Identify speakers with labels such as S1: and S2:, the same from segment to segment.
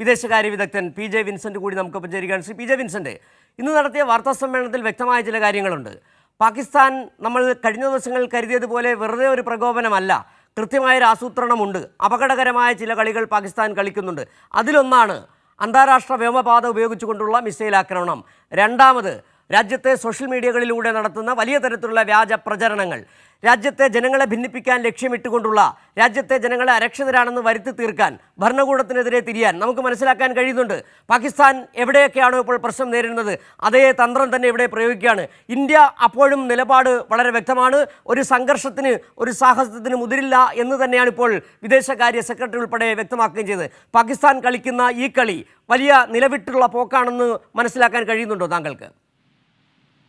S1: വിദേശകാര്യ വിദഗ്ധൻ P J Vincent കൂടി നമുക്ക് പരിചരിക്കുകയാണ് ശ്രീ പി ജെ വിൻസെന്റ് ഇന്ന് നടത്തിയ വാർത്താ സമ്മേളനത്തിൽ വ്യക്തമായ ചില കാര്യങ്ങളുണ്ട്. പാകിസ്ഥാൻ നമ്മൾ കഴിഞ്ഞ ദിവസങ്ങളിൽ കരുതിയതുപോലെ വെറുതെ ഒരു പ്രകോപനമല്ല. കൃത്യമായൊരു ആസൂത്രണമുണ്ട്. അപകടകരമായ ചില കളികൾ പാകിസ്ഥാൻ കളിക്കുന്നുണ്ട്. അതിലൊന്നാണ് അന്താരാഷ്ട്ര വ്യോമപാത ഉപയോഗിച്ചുകൊണ്ടുള്ള മിസൈൽ ആക്രമണം. രണ്ടാമത് രാജ്യത്തെ സോഷ്യൽ മീഡിയകളിലൂടെ നടത്തുന്ന വലിയ തരത്തിലുള്ള വ്യാജ പ്രചരണങ്ങൾ. രാജ്യത്തെ ജനങ്ങളെ ഭിന്നിപ്പിക്കാൻ ലക്ഷ്യമിട്ടുകൊണ്ടുള്ള രാജ്യത്തെ ജനങ്ങളെ അരക്ഷിതരാണെന്ന് വരുത്തി തീർക്കാൻ ഭരണകൂടത്തിനെതിരെ തിരിയാൻ നമുക്ക് മനസ്സിലാക്കാൻ കഴിയുന്നുണ്ട്. പാകിസ്ഥാൻ എവിടെയൊക്കെയാണോ ഇപ്പോൾ പ്രശ്നം നേരിടുന്നത് അതേ തന്ത്രം തന്നെ ഇവിടെ പ്രയോഗിക്കുകയാണ്. ഇന്ത്യ അപ്പോഴും നിലപാട് വളരെ വ്യക്തമാണ്. ഒരു സംഘർഷത്തിന് ഒരു സാഹസത്തിന് മുതിരില്ല എന്ന് തന്നെയാണ് ഇപ്പോൾ വിദേശകാര്യ സെക്രട്ടറി ഉൾപ്പെടെ വ്യക്തമാക്കുകയും ചെയ്തത്. പാകിസ്ഥാൻ കളിക്കുന്ന ഈ കളി വലിയ നിലവിട്ടുള്ള പോക്കാണെന്ന് മനസ്സിലാക്കാൻ കഴിയുന്നുണ്ടോ താങ്കൾക്ക്?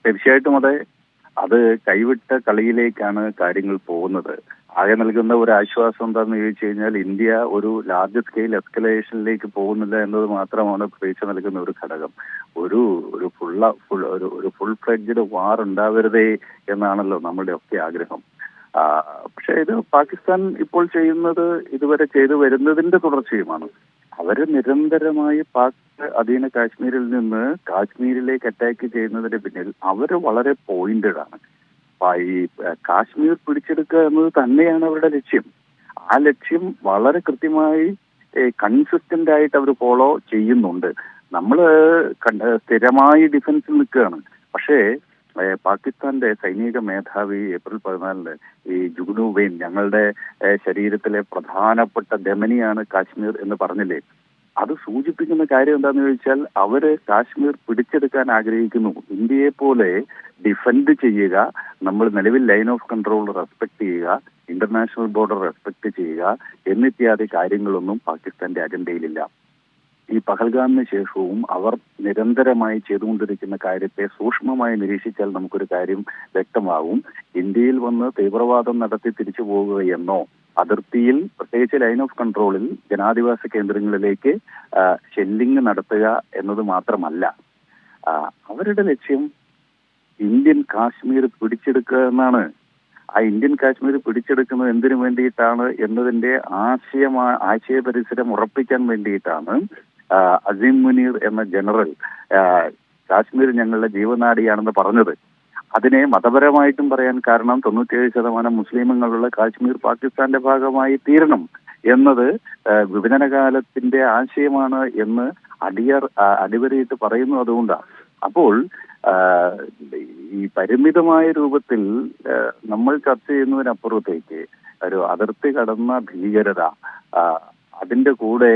S2: തീർച്ചയായിട്ടും അതെ. അത് കൈവിട്ട കളിയിലേക്കാണ് കാര്യങ്ങൾ പോകുന്നത്. ആകെ നൽകുന്ന ഒരു ആശ്വാസം എന്താണെന്ന് ചോദിച്ചു കഴിഞ്ഞാൽ ഇന്ത്യ ഒരു ലാർജ് സ്കെയിൽ എസ്കലേഷനിലേക്ക് പോകുന്നില്ല എന്നത് മാത്രമാണ് പ്രതീക്ഷ നൽകുന്ന ഒരു ഘടകം. ഒരു ഒരു ഫുള്ള ഫുൾ ഒരു ഒരു ഫുൾ ഫ്ലെഡ്ജഡ് വാർ ഉണ്ടാവരുതേ എന്നാണല്ലോ നമ്മുടെ ഒക്കെ ആഗ്രഹം. പക്ഷേ ഇത് പാകിസ്ഥാൻ ഇപ്പോൾ ചെയ്യുന്നത് ഇതുവരെ ചെയ്തു വരുന്നതിന്റെ തുടർച്ചയുമാണ്. അവർ നിരന്തരമായി പാക് അധീന കാശ്മീരിൽ നിന്ന് കാശ്മീരിലേക്ക് അറ്റാക്ക് ചെയ്യുന്നതിന് പിന്നിൽ അവർ വളരെ പോയിന്റഡ് ആണ്. ഈ കാശ്മീർ പിടിച്ചെടുക്കുക എന്നത് തന്നെയാണ് അവരുടെ ലക്ഷ്യം. ആ ലക്ഷ്യം വളരെ കൃത്യമായി കൺസിസ്റ്റന്റ് ആയിട്ട് അവർ ഫോളോ ചെയ്യുന്നുണ്ട്. നമ്മൾ സ്ഥിരമായി ഡിഫൻസിൽ നിൽക്കുകയാണ്. പക്ഷേ പാകിസ്ഥാന്റെ സൈനിക മേധാവി ഏപ്രിൽ പതിനാലിന് ഈ ജുഗ്നു വെയിൻ ഞങ്ങളുടെ ശരീരത്തിലെ പ്രധാനപ്പെട്ട ധമനിയാണ് കാശ്മീർ എന്ന് പറഞ്ഞില്ലേ? അത് സൂചിപ്പിക്കുന്ന കാര്യം എന്താണെന്ന് ചോദിച്ചാൽ അവർ കാശ്മീർ പിടിച്ചെടുക്കാൻ ആഗ്രഹിക്കുന്നു. ഇന്ത്യയെ പോലെ ഡിഫെൻഡ് ചെയ്യുക നമ്മൾ നിലവിൽ ലൈൻ ഓഫ് കൺട്രോൾ റെസ്പെക്ട് ചെയ്യുക ഇന്റർനാഷണൽ ബോർഡർ റെസ്പെക്ട് ചെയ്യുക എന്നിത്യാദി കാര്യങ്ങളൊന്നും പാകിസ്ഥാന്റെ അജണ്ടയിലില്ല ഈ പഹൽഗാമിന് ശേഷവും അവർ നിരന്തരമായി ചെയ്തുകൊണ്ടിരിക്കുന്ന കാര്യത്തെ സൂക്ഷ്മമായി നിരീക്ഷിച്ചാൽ നമുക്കൊരു കാര്യം വ്യക്തമാവും. ഇന്ത്യയിൽ വന്ന് തീവ്രവാദം നടത്തി തിരിച്ചു പോകുകയെന്നോ അതിർത്തിയിൽ പ്രത്യേകിച്ച് ലൈൻ ഓഫ് കൺട്രോളിൽ ജനാധിവാസ കേന്ദ്രങ്ങളിലേക്ക് ഷെല്ലിംഗ് നടത്തുക എന്നത് മാത്രമല്ല. അവരുടെ ലക്ഷ്യം ഇന്ത്യൻ കാശ്മീർ പിടിച്ചെടുക്കുക എന്നാണ്. ആ ഇന്ത്യൻ കാശ്മീർ പിടിച്ചെടുക്കുന്നത് എന്തിനു വേണ്ടിയിട്ടാണ് എന്നതിന്റെ ആശയമാ ആശയ പരിസരം ഉറപ്പിക്കാൻ വേണ്ടിയിട്ടാണ് അസീം മുനീർ എന്ന ജനറൽ കാശ്മീർ ഞങ്ങളുടെ ജീവനാടിയാണെന്ന് പറഞ്ഞത്. അതിനെ മതപരമായിട്ടും പറയാൻ കാരണം തൊണ്ണൂറ്റിയേഴ് ശതമാനം മുസ്ലിമുകളുള്ള കാശ്മീർ പാകിസ്ഥാന്റെ ഭാഗമായി തീരണം എന്നത് വിഭജന വിഭജനകാലത്തിന്റെ ആശയമാണ് എന്ന് അടിയർ അടിവരയിട്ട് പറയുന്നു അതുകൊണ്ടാണ്. അപ്പോൾ ഈ പരിമിതമായ രൂപത്തിൽ നമ്മൾ ചർച്ച ചെയ്യുന്നതിനപ്പുറത്തേക്ക് ഒരു അതിർത്തി കടന്ന ഭീകരത അതിന്റെ കൂടെ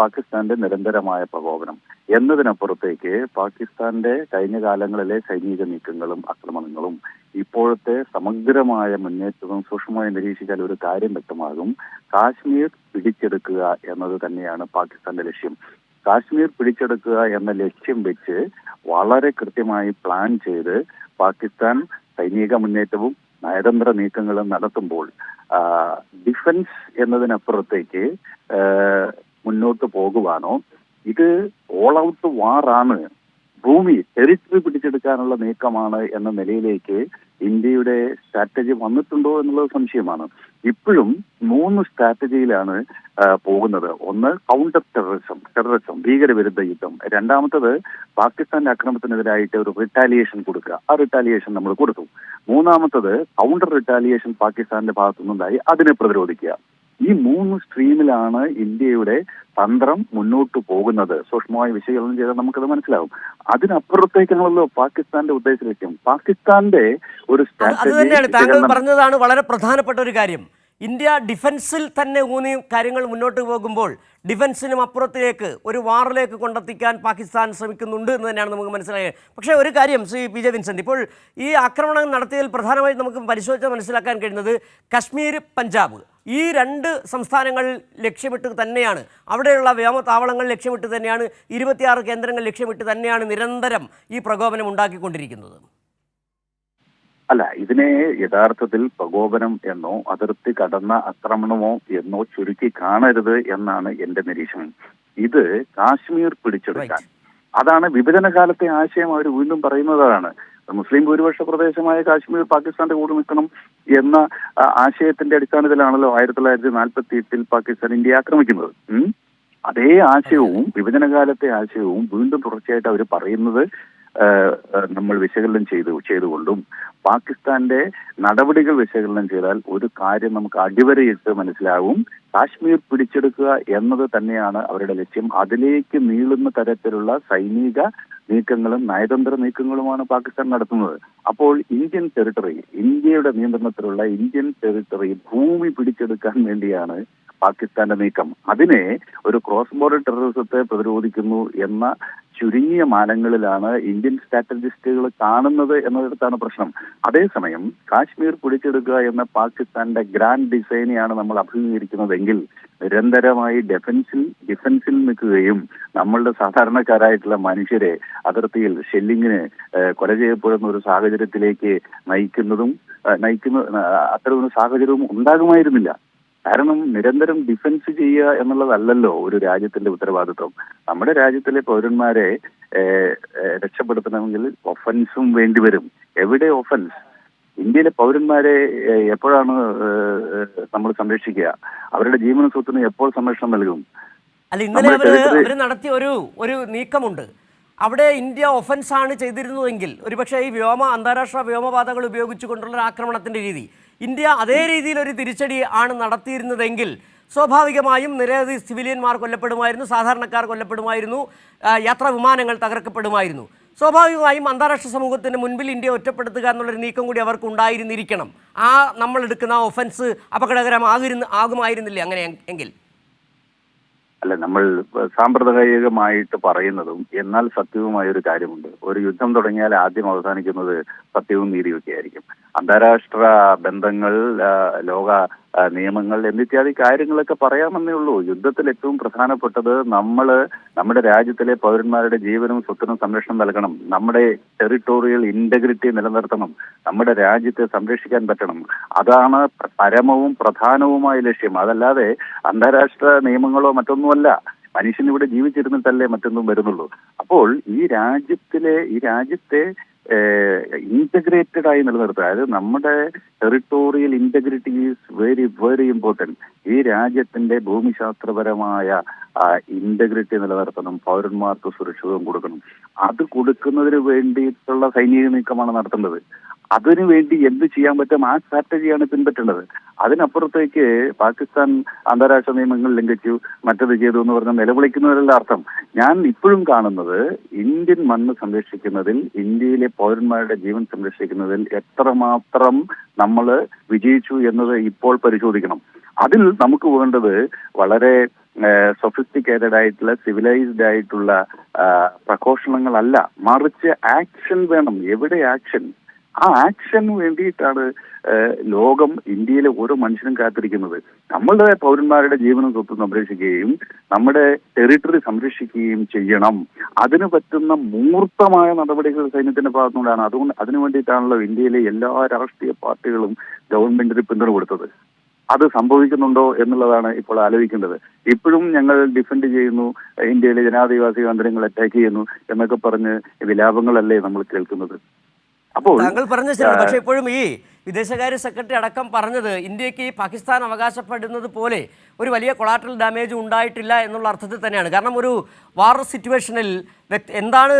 S2: പാകിസ്ഥാന്റെ നിരന്തരമായ പ്രകോപനം. എന്നതിനപ്പുറത്തേക്ക് പാകിസ്ഥാന്റെ കഴിഞ്ഞ കാലങ്ങളിലെ സൈനിക നീക്കങ്ങളും ആക്രമണങ്ങളും ഇപ്പോഴത്തെ സമഗ്രമായ മുന്നേറ്റവും സൂക്ഷ്മമായി നിരീക്ഷിച്ചാൽ ഒരു കാര്യം വ്യക്തമാകും. കാശ്മീർ പിടിച്ചെടുക്കുക എന്നത് തന്നെയാണ് പാകിസ്ഥാന്റെ ലക്ഷ്യം. കാശ്മീർ പിടിച്ചെടുക്കുക എന്ന ലക്ഷ്യം വെച്ച് വളരെ കൃത്യമായി പ്ലാൻ ചെയ്ത് പാകിസ്ഥാൻ സൈനിക മുന്നേറ്റവും നയതന്ത്ര നീക്കങ്ങളും നടത്തുമ്പോൾ ഡിഫൻസ് എന്നതിനപ്പുറത്തേക്ക് മുന്നോട്ട് പോകുവാനോ ഇത് ഓൾ ഔട്ട് വാർ ആണ് ഭൂമി ടെറിറ്ററി പിടിച്ചെടുക്കാനുള്ള നീക്കമാണ് എന്ന നിലയിലേക്ക് ഇന്ത്യയുടെ സ്ട്രാറ്റജി വന്നിട്ടുണ്ടോ എന്നുള്ളത് സംശയമാണ്. ഇപ്പോഴും മൂന്ന് സ്ട്രാറ്റജിയിലാണ് പോകുന്നത്. ഒന്ന് കൗണ്ടർ ടെററിസം ടെററിസം ഭീകരവിരുദ്ധ യുദ്ധം. രണ്ടാമത്തത് പാകിസ്ഥാന്റെ ആക്രമണത്തിനെതിരായിട്ട് ഒരു റിട്ടാലിയേഷൻ കൊടുക്കുക. ആ റിട്ടാലിയേഷൻ നമ്മൾ കൊടുത്തു. മൂന്നാമത്തത് കൗണ്ടർ റിട്ടാലിയേഷൻ പാകിസ്ഥാന്റെ ഭാഗത്തുനിന്നുണ്ടായി. അതിനെ പ്രതിരോധിക്കുക. ഈ മൂന്ന് സ്ട്രീമിലാണ് ഇന്ത്യയുടെ തന്ത്രം മുന്നോട്ട് പോകുന്നത്. സൂക്ഷ്മമായി വിശകലനം ചെയ്താൽ നമുക്കത് മനസ്സിലാവും. അതിനപ്പുറത്തേക്കാണല്ലോ പാകിസ്ഥാന്റെ ഉദ്ദേശ ലക്ഷ്യം പാകിസ്ഥാന്റെ ഒരു
S1: തന്നെയാണ് താങ്കൾ പറഞ്ഞതാണ് വളരെ പ്രധാനപ്പെട്ട ഒരു കാര്യം. ഇന്ത്യ ഡിഫൻസിൽ തന്നെ ഊന്നി കാര്യങ്ങൾ മുന്നോട്ട് പോകുമ്പോൾ ഡിഫൻസിനും അപ്പുറത്തിലേക്ക് ഒരു വാറിലേക്ക് കൊണ്ടെത്തിക്കാൻ പാകിസ്ഥാൻ ശ്രമിക്കുന്നുണ്ട് എന്ന് തന്നെയാണ് നമുക്ക് മനസ്സിലായത്. പക്ഷേ ഒരു കാര്യം ശ്രീ പി ജെ വിൻസെന്റ് ഇപ്പോൾ ഈ ആക്രമണം നടത്തിയതിൽ പ്രധാനമായും നമുക്ക് പരിശോധിച്ച് മനസ്സിലാക്കാൻ കഴിയുന്നത് കശ്മീർ പഞ്ചാബ്. ഈ രണ്ട് സംസ്ഥാനങ്ങൾ ലക്ഷ്യമിട്ട് തന്നെയാണ് അവിടെയുള്ള വ്യോമതാവളങ്ങൾ ലക്ഷ്യമിട്ട് തന്നെയാണ് ഇരുപത്തിയാറ് കേന്ദ്രങ്ങൾ ലക്ഷ്യമിട്ട് തന്നെയാണ് നിരന്തരം ഈ പ്രകോപനം ഉണ്ടാക്കിക്കൊണ്ടിരിക്കുന്നത്.
S2: അല്ല ഇതിനെ യഥാർത്ഥത്തിൽ പ്രകോപനം എന്നോ അതിർത്തി കടന്ന ആക്രമണമോ എന്നോ ചുരുക്കി കാണരുത് എന്നാണ് എന്റെ നിരീക്ഷണം. ഇത് കാശ്മീർ പിടിച്ചെടുക്കാൻ. അതാണ് വിഭജന കാലത്തെ ആശയം അവർ വീണ്ടും പറയുന്നതാണ്. മുസ്ലിം ഭൂരിപക്ഷ പ്രദേശമായ കാശ്മീർ പാകിസ്ഥാന്റെ കൂടെ നിൽക്കണം എന്ന ആശയത്തിന്റെ അടിസ്ഥാനത്തിലാണല്ലോ ആയിരത്തി തൊള്ളായിരത്തി നാൽപ്പത്തി എട്ടിൽ പാകിസ്ഥാൻ ഇന്ത്യ ആക്രമിക്കുന്നത്. അതേ ആശയവും വിഭജനകാലത്തെ ആശയവും വീണ്ടും തുടർച്ചയായിട്ട് അവർ പറയുന്നത് നമ്മൾ വിശകലനം ചെയ്തു ചെയ്തുകൊണ്ടും പാകിസ്ഥാന്റെ നടപടികൾ വിശകലനം ചെയ്താൽ ഒരു കാര്യം നമുക്ക് അടിവരയിട്ട് മനസ്സിലാവും. കാശ്മീർ പിടിച്ചെടുക്കുക എന്നത് തന്നെയാണ് അവരുടെ ലക്ഷ്യം. അതിലേക്ക് നീളുന്ന തരത്തിലുള്ള സൈനിക നീക്കങ്ങളും നയതന്ത്ര നീക്കങ്ങളുമാണ് പാകിസ്ഥാൻ നടത്തുന്നത്. അപ്പോൾ ഇന്ത്യൻ ടെറിട്ടറി ഇന്ത്യയുടെ നിയന്ത്രണത്തിലുള്ള ഇന്ത്യൻ ടെറിട്ടറി ഭൂമി പിടിച്ചെടുക്കാൻ വേണ്ടിയാണ് പാകിസ്ഥാന്റെ നീക്കം. അതിനെ ഒരു ക്രോസ് ബോർഡർ ടെററിസത്തെ പ്രതിരോധിക്കുന്നു എന്ന ചുരുങ്ങിയ മാനങ്ങളിലാണ് ഇന്ത്യൻ സ്ട്രാറ്റജിസ്റ്റുകൾ കാണുന്നത് എന്നതിടത്താണ് പ്രശ്നം. അതേസമയം കാശ്മീർ പിടിച്ചെടുക്കുക എന്ന പാകിസ്ഥാന്റെ ഗ്രാൻഡ് ഡിസൈനെയാണ് നമ്മൾ അഭിമുഖീകരിക്കുന്നതെങ്കിൽ നിരന്തരമായി ഡിഫൻസിൽ ഡിഫൻസിൽ നിൽക്കുകയും നമ്മളുടെ സാധാരണക്കാരായിട്ടുള്ള മനുഷ്യരെ അതിർത്തിയിൽ ഷെല്ലിങ്ങിന് കൊല ചെയ്യപ്പെടുന്ന ഒരു സാഹചര്യത്തിലേക്ക് നയിക്കുന്നതും നയിക്കുന്ന അത്തരമൊരു സാഹചര്യവും ഉണ്ടാകുമായിരുന്നില്ല. കാരണം നിരന്തരം ഡിഫൻസ് ചെയ്യുക എന്നുള്ളതല്ലല്ലോ ഒരു രാജ്യത്തിന്റെ ഉത്തരവാദിത്വം. നമ്മുടെ രാജ്യത്തിലെ പൗരന്മാരെ രക്ഷപ്പെടുത്തണമെങ്കിൽ ഒഫൻസും വേണ്ടിവരും എവിടെ ഒഫൻസ് ഇന്ത്യയിലെ പൗരന്മാരെ എപ്പോഴാണ് നമ്മൾ സംരക്ഷിക്കുക? അവരുടെ ജീവന സ്വത്തിന് എപ്പോൾ സംരക്ഷണം നൽകും?
S1: അല്ല ഇന്നലെ അവർ നടത്തിയ ഒരു ഒരു നീക്കമുണ്ട്. അവിടെ ഇന്ത്യ ഒഫൻസ് ആണ് ചെയ്തിരുന്നതെങ്കിൽ ഒരുപക്ഷെ ഈ വ്യോമ അന്താരാഷ്ട്ര വ്യോമപാതകൾ ഉപയോഗിച്ചുകൊണ്ടുള്ള ഒരു ആക്രമണത്തിന്റെ രീതി ഇന്ത്യ അതേ രീതിയിൽ ഒരു തിരിച്ചടി ആണ് നടത്തിയിരുന്നതെങ്കിൽ സ്വാഭാവികമായും നിരവധി സിവിലിയന്മാർ കൊല്ലപ്പെടുമായിരുന്നു സാധാരണക്കാർ കൊല്ലപ്പെടുമായിരുന്നു യാത്രാ വിമാനങ്ങൾ തകർക്കപ്പെടുമായിരുന്നു. സ്വാഭാവികമായും അന്താരാഷ്ട്ര സമൂഹത്തിന് മുൻപിൽ ഇന്ത്യ ഒറ്റപ്പെടുത്തുക എന്നുള്ളൊരു നീക്കം കൂടി അവർക്ക് ഉണ്ടായിരുന്നിരിക്കണം ആ നമ്മൾ എടുക്കുന്ന ഒഫൻസ് അപകടകരമാകുന്നു ആകുമായിരുന്നില്ലേ അങ്ങനെ എങ്കിൽ?
S2: അല്ല നമ്മൾ സാമ്പ്രദായികമായിട്ട് പറയുന്നതും എന്നാൽ സത്യവുമായ ഒരു കാര്യമുണ്ട്. ഒരു യുദ്ധം തുടങ്ങിയാൽ ആദ്യം അവസാനിക്കുന്നത് സത്യവും നീതിയൊക്കെ ആയിരിക്കും അന്താരാഷ്ട്ര ബന്ധങ്ങൾ ലോക നിയമങ്ങൾ എന്നിത്യാദി കാര്യങ്ങളൊക്കെ പറയാമെന്നേ ഉള്ളൂ. യുദ്ധത്തിൽ ഏറ്റവും പ്രധാനപ്പെട്ടത് നമ്മൾ നമ്മുടെ രാജ്യത്തിലെ പൗരന്മാരുടെ ജീവനും സ്വത്തിനും സംരക്ഷണം നൽകണം. നമ്മുടെ ടെറിട്ടോറിയൽ ഇന്റഗ്രിറ്റി നിലനിർത്തണം. നമ്മുടെ രാജ്യത്തെ സംരക്ഷിക്കാൻ പറ്റണം. അതാണ് പരമവും പ്രധാനവുമായ ലക്ഷ്യം. അതല്ലാതെ അന്താരാഷ്ട്ര നിയമങ്ങളോ മറ്റൊന്നുമല്ല. മനുഷ്യൻ ഇവിടെ ജീവിച്ചിരുന്നിട്ടല്ലേ മറ്റൊന്നും വരുന്നുള്ളൂ. അപ്പോൾ ഈ രാജ്യത്തിലെ ഈ രാജ്യത്തെ ഇന്റഗ്രേറ്റഡ് ആയി നിലനിർത്തുക. അതായത് നമ്മുടെ territorial integrity is very very important ഈ രാജ്യത്തിന്റെ ഭൂമിശാസ്ത്രപരമായ ഇന്റഗ്രിറ്റി നിലനിർത്തണം പൗരന്മാർക്ക് സുരക്ഷിതം കൊടുക്കണം. അത് കൊടുക്കുന്നതിന് വേണ്ടിയിട്ടുള്ള സൈനിക നീക്കമാണ് നടത്തേണ്ടത്. അതിനു വേണ്ടി എന്ത് ചെയ്യാൻ പറ്റും ആ സ്ട്രാറ്റജിയാണ് പിൻപറ്റേണ്ടത് അതിനപ്പുറത്തേക്ക് പാകിസ്ഥാൻ അന്താരാഷ്ട്ര നിയമങ്ങൾ ലംഘിച്ചു മറ്റത് ചെയ്തു എന്ന് പറഞ്ഞ നിലവിളിക്കുന്നവരല്ല അർത്ഥം. ഞാൻ ഇപ്പോഴും കാണുന്നത് ഇന്ത്യൻ മണ്ണ് സംരക്ഷിക്കുന്നതിൽ ഇന്ത്യയിലെ പൗരന്മാരുടെ ജീവൻ സംരക്ഷിക്കുന്നതിൽ എത്രമാത്രം നമ്മൾ വിജയിച്ചു എന്നത് ഇപ്പോൾ പരിശോധിക്കണം. അതിൽ നമുക്ക് വേണ്ടത് വളരെ സൊഫിസ്റ്റിക്കേറ്റഡ് ആയിട്ടുള്ള സിവിലൈസ്ഡ് ആയിട്ടുള്ള പ്രഘോഷണങ്ങളല്ല. മറിച്ച് ആക്ഷൻ വേണം. എവിടെ ആക്ഷൻ ആ ആക്ഷന് വേണ്ടിയിട്ടാണ് ലോകം ഇന്ത്യയിലെ ഓരോ മനുഷ്യനും കാത്തിരിക്കുന്നത്. നമ്മളുടെ പൗരന്മാരുടെ ജീവനും സ്വത്തും സംരക്ഷിക്കുകയും നമ്മുടെ ടെറിട്ടറി സംരക്ഷിക്കുകയും ചെയ്യണം. അതിന് പറ്റുന്ന മൂർത്തമായ നടപടികൾ സൈന്യത്തിന്റെ ഭാഗത്തുനിന്നാണ് അതുകൊണ്ട് അതിനു വേണ്ടിയിട്ടാണല്ലോ ഇന്ത്യയിലെ എല്ലാ രാഷ്ട്രീയ പാർട്ടികളും ഗവൺമെന്റിന് പിന്തുണ കൊടുത്തത്. അത് സംഭവിക്കുന്നുണ്ടോ എന്നുള്ളതാണ് ഇപ്പോൾ ആലോചിക്കേണ്ടത്. ഇപ്പോഴും ഞങ്ങൾ ഡിഫെൻഡ് ചെയ്യുന്നു ഇന്ത്യയിലെ ജനാധിവാസി കേന്ദ്രങ്ങൾ അറ്റാക്ക് ചെയ്യുന്നു എന്നൊക്കെ പറഞ്ഞ് വിലാപങ്ങളല്ലേ നമ്മൾ കേൾക്കുന്നത്. അപ്പോൾ
S1: താങ്കൾ പറഞ്ഞ ശരിയാണ് പക്ഷെ ഇപ്പോഴും ഈ വിദേശകാര്യ സെക്രട്ടറി അടക്കം പറഞ്ഞത് ഇന്ത്യയ്ക്ക് പാകിസ്ഥാൻ അവകാശപ്പെടുന്നത് പോലെ ഒരു വലിയ കൊളാട്രൽ ഡാമേജ് ഉണ്ടായിട്ടില്ല എന്നുള്ള അർത്ഥത്തിൽ തന്നെയാണ്. കാരണം ഒരു വാർ സിറ്റുവേഷനിൽ എന്താണ്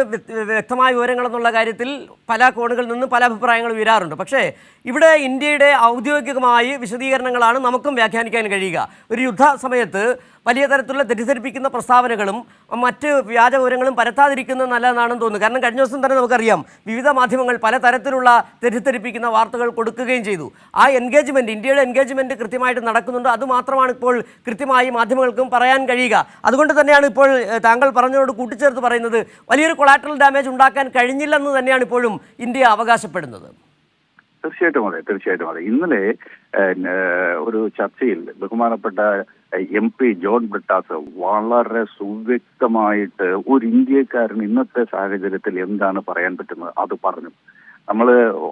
S1: വ്യക്തമായ വിവരങ്ങൾ എന്നുള്ള കാര്യത്തിൽ പല കോണുകളിൽ നിന്ന് പല അഭിപ്രായങ്ങൾ ഉയരാറുണ്ട്. പക്ഷേ ഇവിടെ ഇന്ത്യയുടെ ഔദ്യോഗികമായി വിശദീകരണങ്ങളാണ് നമുക്കും വ്യാഖ്യാനിക്കാൻ കഴിയുക. ഒരു യുദ്ധ സമയത്ത് വലിയ തരത്തിലുള്ള തെറ്റിദ്ധരിപ്പിക്കുന്ന പ്രസ്താവനകളും മറ്റ് വ്യാജ വിവരങ്ങളും പരത്താതിരിക്കുന്നത് നല്ലതെന്നാണെന്ന് തോന്നുന്നു. കാരണം കഴിഞ്ഞ ദിവസം തന്നെ നമുക്കറിയാം വിവിധ മാധ്യമങ്ങൾ പല തരത്തിലുള്ള തെറ്റിദ്ധരിപ്പിക്കുന്ന വാർത്തകൾ കൊടുക്കുകയും ചെയ്തു. ആ എൻഗേജ്മെന്റ് ഇന്ത്യയുടെ എൻഗേജ്മെന്റ് കൃത്യമായിട്ട് നടക്കുന്നുണ്ട്. അതുമാത്രമാണ് ഇപ്പോൾ കൃത്യമായി മാധ്യമങ്ങൾക്കും പറയാൻ കഴിയുക. അതുകൊണ്ട് തന്നെയാണ് ഇപ്പോൾ താങ്കൾ പറഞ്ഞതോട് കൂട്ടിച്ചേർത്ത് പറയുന്നത് വലിയൊരു കൊളാറ്ററൽ ഡാമേജ് ഉണ്ടാക്കാൻ കഴിഞ്ഞില്ലെന്ന് തന്നെയാണ് ഇപ്പോഴും ഇന്ത്യ അവകാശപ്പെടുന്നത്.
S2: തീർച്ചയായിട്ടും അതെ തീർച്ചയായിട്ടും അതെ. ഇന്നലെ ഒരു ചർച്ചയിൽ ബഹുമാനപ്പെട്ട എം പി ജോൺ ബ്രിട്ടാസ് വളരെ സുവ്യക്തമായിട്ട് ഒരു ഇന്ത്യക്കാരൻ ഇന്നത്തെ സാഹചര്യത്തിൽ എന്താണ് പറയാൻ പറ്റുന്നത് അത് പറഞ്ഞു. നമ്മൾ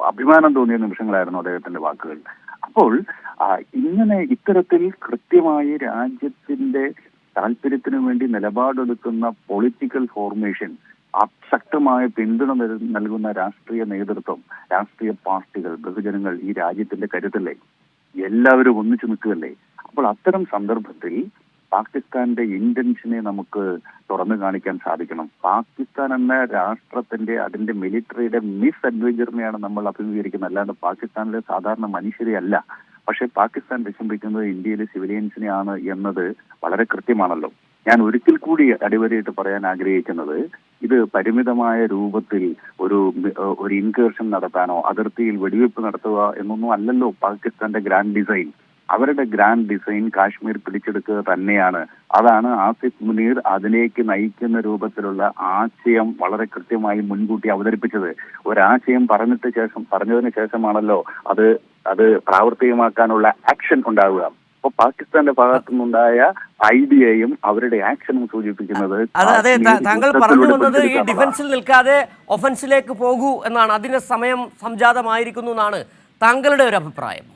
S2: അഭിമാനം തോന്നിയ നിമിഷങ്ങളായിരുന്നു അദ്ദേഹത്തിന്റെ വാക്കുകൾ. അപ്പോൾ ഇങ്ങനെ ഇത്തരത്തിൽ കൃത്യമായി രാജ്യത്തിന്റെ താല്പര്യത്തിനു വേണ്ടി നിലപാടെടുക്കുന്ന പൊളിറ്റിക്കൽ ഫോർമേഷൻ ശക്തമായ പിന്തുണ നൽ- നൽകുന്ന രാഷ്ട്രീയ നേതൃത്വം രാഷ്ട്രീയ പാർട്ടികൾ ബഹുജനങ്ങൾ ഈ രാജ്യത്തിന്റെ കരുത്തല്ലേ എല്ലാവരും ഒന്നിച്ചു നിൽക്കുകയല്ലേ? അപ്പോൾ അത്തരം സന്ദർഭത്തിൽ പാകിസ്ഥാന്റെ ഇന്റൻഷനെ നമുക്ക് തുറന്നു കാണിക്കാൻ സാധിക്കണം. പാകിസ്ഥാൻ എന്ന രാഷ്ട്രത്തിന്റെ അതിന്റെ മിലിറ്ററിയുടെ മിസ് അഡ്വഞ്ചറിനെയാണ് നമ്മൾ അഭിമുഖീകരിക്കുന്നത്. അല്ലാണ്ട് പാകിസ്ഥാനിലെ സാധാരണ മനുഷ്യരെ അല്ല. പക്ഷെ പാകിസ്ഥാൻ വിഷമിക്കുന്നത് ഇന്ത്യയിലെ സിവിലിയൻസിനെയാണ് എന്നത് വളരെ കൃത്യമാണല്ലോ. ഞാൻ ഒരിക്കൽ കൂടി അടിവരയിട്ട് പറയാൻ ആഗ്രഹിക്കുന്നത് ഇത് പരിമിതമായ രൂപത്തിൽ ഒരു ഒരു ഇൻകേർഷൻ നടത്താനോ അതിർത്തിയിൽ വെടിവെപ്പ് നടത്തുക എന്നൊന്നും അല്ലല്ലോ പാകിസ്ഥാന്റെ ഗ്രാൻഡ് ഡിസൈൻ അവരുടെ ഗ്രാൻഡ് ഡിസൈൻ കാശ്മീർ പിടിച്ചെടുക്കുക തന്നെയാണ്. അതാണ് ആസിഫ് മുനീർ അതിലേക്ക് നയിക്കുന്ന രൂപത്തിലുള്ള ആശയം വളരെ കൃത്യമായി മുൻകൂട്ടി അവതരിപ്പിച്ചത്. ഒരാശയം പറഞ്ഞിട്ട് ശേഷം പറഞ്ഞതിന് ശേഷമാണല്ലോ അത് അത് പ്രാവർത്തികമാക്കാനുള്ള ആക്ഷൻ ഉണ്ടാവുക. അപ്പൊ പാകിസ്ഥാന്റെ ഭാഗത്തു നിന്നുണ്ടായ ഐഡിയയും അവരുടെ ആക്ഷനും സൂചിപ്പിക്കുന്നത്
S1: അതെ താങ്കൾ പറഞ്ഞു വന്നത് ഈ ഡിഫൻസിൽ നിൽക്കാതെ ഒഫൻസിലേക്ക് പോകൂ എന്നാണ് അതിന് സമയം സംജാതമായിരിക്കുന്നു എന്നാണ് താങ്കളുടെ ഒരു അഭിപ്രായം.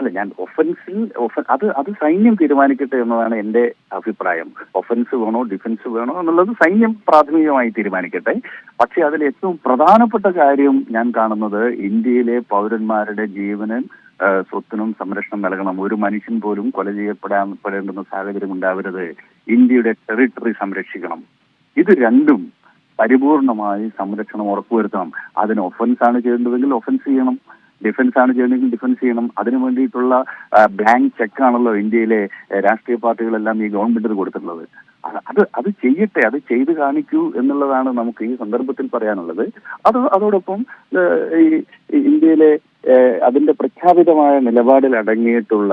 S2: അല്ല ഞാൻ ഒഫൻസിൽ ഒഫ- അത് അത് സൈന്യം തീരുമാനിക്കട്ടെ എന്നതാണ് എന്റെ അഭിപ്രായം. ഒഫൻസ് വേണോ ഡിഫൻസ് വേണോ എന്നുള്ളത് സൈന്യം പ്രാഥമികമായി തീരുമാനിക്കട്ടെ. പക്ഷേ അതിൽ ഏറ്റവും പ്രധാനപ്പെട്ട കാര്യം ഞാൻ കാണുന്നത് ഇന്ത്യയിലെ പൗരന്മാരുടെ ജീവനും സ്വത്തിനും സംരക്ഷണം നൽകണം. ഒരു മനുഷ്യൻ പോലും കൊല ചെയ്യപ്പെടാൻ പെടേണ്ടുന്ന സാഹചര്യം ഉണ്ടാവരുത്. ഇന്ത്യയുടെ ടെറിട്ടറി സംരക്ഷിക്കണം. ഇത് രണ്ടും പരിപൂർണമായി സംരക്ഷണം ഉറപ്പുവരുത്തണം. അതിന് ഒഫൻസ് ആണ് ചെയ്യേണ്ടതെങ്കിൽ ഒഫൻസ് ചെയ്യണം. ഡിഫൻസ് ആണ് ചെയ്യുന്നതെങ്കിൽ ഡിഫൻസ് ചെയ്യണം. അതിനു വേണ്ടിയിട്ടുള്ള ബ്ലാങ്ക് ചെക്ക് ആണല്ലോ ഇന്ത്യയിലെ രാഷ്ട്രീയ പാർട്ടികളെല്ലാം ഈ ഗവൺമെന്റിന് കൊടുത്തിട്ടുള്ളത്. അത് അത് ചെയ്യട്ടെ അത് ചെയ്ത് കാണിക്കൂ എന്നുള്ളതാണ് നമുക്ക് ഈ സന്ദർഭത്തിൽ പറയാനുള്ളത്. അത് അതോടൊപ്പം ഈ ഇന്ത്യയിലെ അതിന്റെ പ്രഖ്യാപിതമായ നിലപാടിൽ അടങ്ങിയിട്ടുള്ള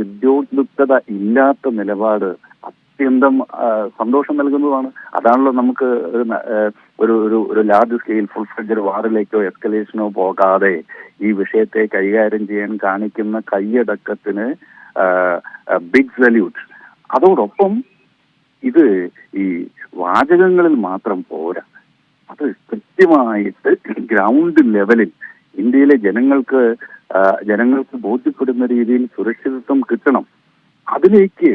S2: യുദ്ധോദ്യുക്തത ഇല്ലാത്ത നിലപാട് അത്യന്തം സന്തോഷം നൽകുന്നതാണ്. അതാണല്ലോ നമുക്ക് ഒരു ഒരു ഒരു ലാർജ് സ്കെയിൽ ഫുൾ ഫ്ലെഡ്ജ് വാറിലേക്കോ എസ്കലേഷനോ പോകാതെ ഈ വിഷയത്തെ കൈകാര്യം ചെയ്യാൻ കാണിക്കുന്ന കൈയടക്കത്തിന് ബിഗ് സല്യൂട്ട് അതോടൊപ്പം ഇത് ഈ വാചകങ്ങളിൽ മാത്രം പോരാ. അത് കൃത്യമായിട്ട് ഗ്രൗണ്ട് ലെവലിൽ ഇന്ത്യയിലെ ജനങ്ങൾക്ക് ജനങ്ങൾക്ക് ബോധ്യപ്പെടുന്ന രീതിയിൽ സുരക്ഷിതത്വം കിട്ടണം. അതിലേക്ക്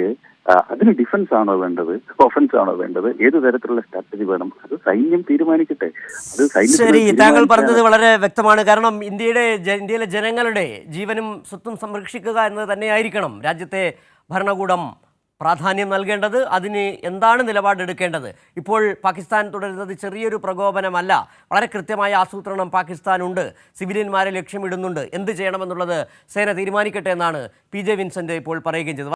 S2: അതിന് ഡിഫൻസ് ആണോ വേണ്ടത്? ഒഫൻസ് ആണോ വേണ്ടത്? ഏത് തരത്തിലുള്ള സ്ട്രാറ്റജി വേണം? അത് സൈന്യം തീരുമാനിക്കട്ടെ. അത് സൈന്യം
S1: ശരി താങ്കൾ പറഞ്ഞത് വളരെ വ്യക്തമാണ്. കാരണം ഇന്ത്യയുടെ ഇന്ത്യയിലെ ജനങ്ങളുടെ ജീവനും സ്വത്തും സംരക്ഷിക്കുക എന്നത് തന്നെയായിരിക്കണം രാജ്യത്തെ ഭരണകൂടം പ്രാധാന്യം നൽകേണ്ടത്. അതിന് എന്താണ് നിലപാടെടുക്കേണ്ടത്? ഇപ്പോൾ പാകിസ്ഥാൻ തുടരുന്നത് ചെറിയൊരു പ്രകോപനമല്ല. വളരെ കൃത്യമായ ആസൂത്രണം പാകിസ്ഥാനുണ്ട്. സിവിലിയന്മാരെ ലക്ഷ്യമിടുന്നുണ്ട്. എന്ത് ചെയ്യണമെന്നുള്ളത് സേന തീരുമാനിക്കട്ടെ എന്നാണ് പി ജെ വിൻസെന്റ് ഇപ്പോൾ പറയുകയും ചെയ്തത്.